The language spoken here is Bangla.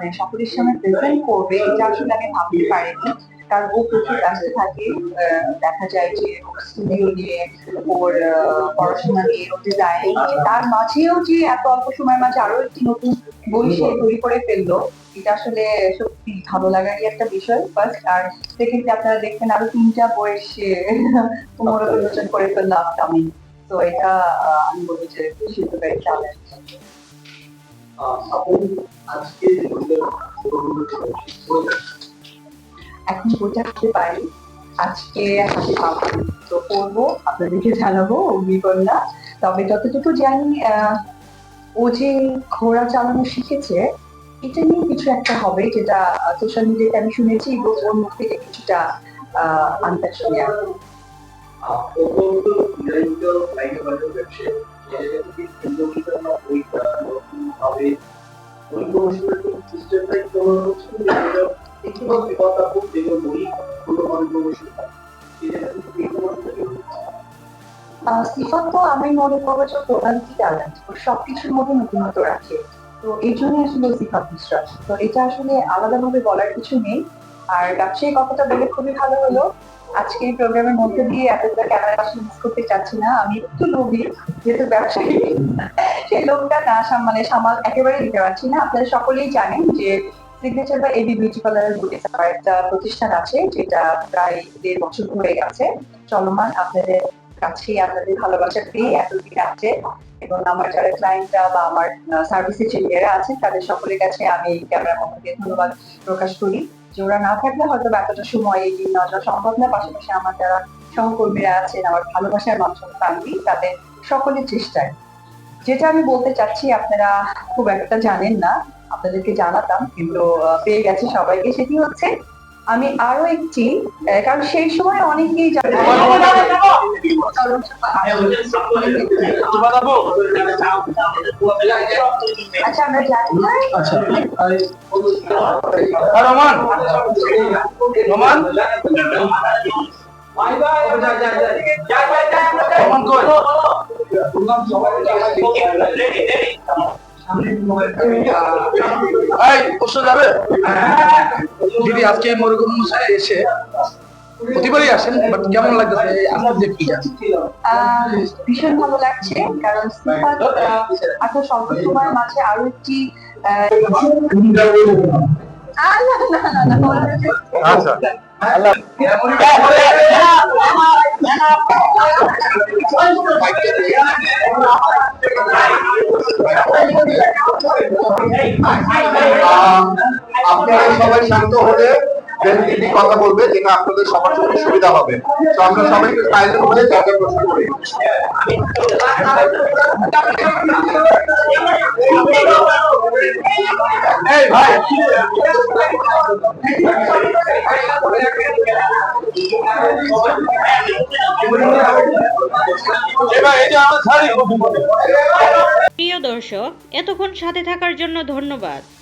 মানে সকলের সামনে প্রেজেন্ট করবে এটা আসলে আমি ভাবতে পারিনি। কারণ ও প্রচুর ব্যস্ত থাকে দেখা যায় যে স্টুডিও নিয়ে ওর পড়াশোনা নিয়ে ওর ডিজাইন তার মাঝেও যে এত অল্প সময়ের মাঝে আরও একটি নতুন বই সে তৈরি করে ফেলল এটা আসলে সত্যি ভালো লাগারই একটা বিষয়। ফার্স্ট আর সেকেন্ড আপনারা দেখবেন আরও তিনটা বই সে পুনর করে ফেলল আপকামিং তো এটা আমি বলব যে শিল্পকারী চ্যালেঞ্জ এখন হাতে পারি আজকে হাতে পাবো তো আপনাদেরকে জানাব অগ্নি কন্যা তবে যতটুকু জানি ও যে ঘোড়া চালানো শিখেছে, এটা নিয়ে কিছু একটা হবে যেটা সোশ্যাল মিডিয়াতে আমি শুনেছি এবং ওর মুখ থেকে কিছুটা, আহ আনতে শুনে তো আমি মনে করব সবকিছুর মধ্যে রাখে। তো এই জন্য আসলে সিফাত তো এটা আসলে আলাদাভাবে বলার কিছু নেই। আর ব্যবসায়ী কথাটা বলে খুবই ভালো হলো। আজকে এই প্রোগ্রামের মধ্যে দিয়ে এতটা ক্যামেরা আসলে মিস করতে চাচ্ছি না। আমি একটু লোভী, যেহেতু ব্যবসায়ী, সেই লোকটা না মানে সামাল একেবারে দিতে পারছি না। আপনারা সকলেই জানেন যে সিগনেচার বা এবি বিউটি পার্লার একটা প্রতিষ্ঠান আছে, যেটা প্রায় দেড় বছর হয়ে গেছে। চলমান, আপনাদের কাছে আপনাদের ভালোবাসা পেয়ে এতদিন আছে। এবং আমার যারা ক্লায়েন্টরা বা আমার সার্ভিসের মেয়েরা আছেন তাদের সকলের কাছে আমি এই ক্যামেরার মধ্যে ধন্যবাদ প্রকাশ করি। ওরা না থাকলে হয়তো এতটা সময় এই নেওয়া যাওয়া সম্ভব না। পাশাপাশি আমার যারা সহকর্মীরা আছেন, আমার ভালোবাসার মানুষ ফ্যামিলি তাদের সকলের চেষ্টায়। যেটা আমি বলতে চাচ্ছি, আপনারা খুব একটা জানেন না, আপনাদেরকে জানাতাম কিন্তু পেয়ে গেছে সবাইকে, সেটি হচ্ছে আমি আরও একটি কারণ সেই সময় অনেকেই জানে রমান রমান যাবে? দিদি আজকে মশাই এসে প্রতিবারই আসেন বাট কেমন এই আজকে যে কি আহ, ভীষণ ভালো লাগছে কারণ সিফাত এত স্বল্প মাঝে আরও একটি। আচ্ছা আপনারা সবাই শান্ত হলে then দিদি কথা বলবে যেটা আপনাদের সবার জন্য সুবিধা হবে। তো আমরা প্রশ্ন করি। এই ভাই। প্রিয় দর্শক, এতক্ষণ সাথে থাকার জন্য ধন্যবাদ।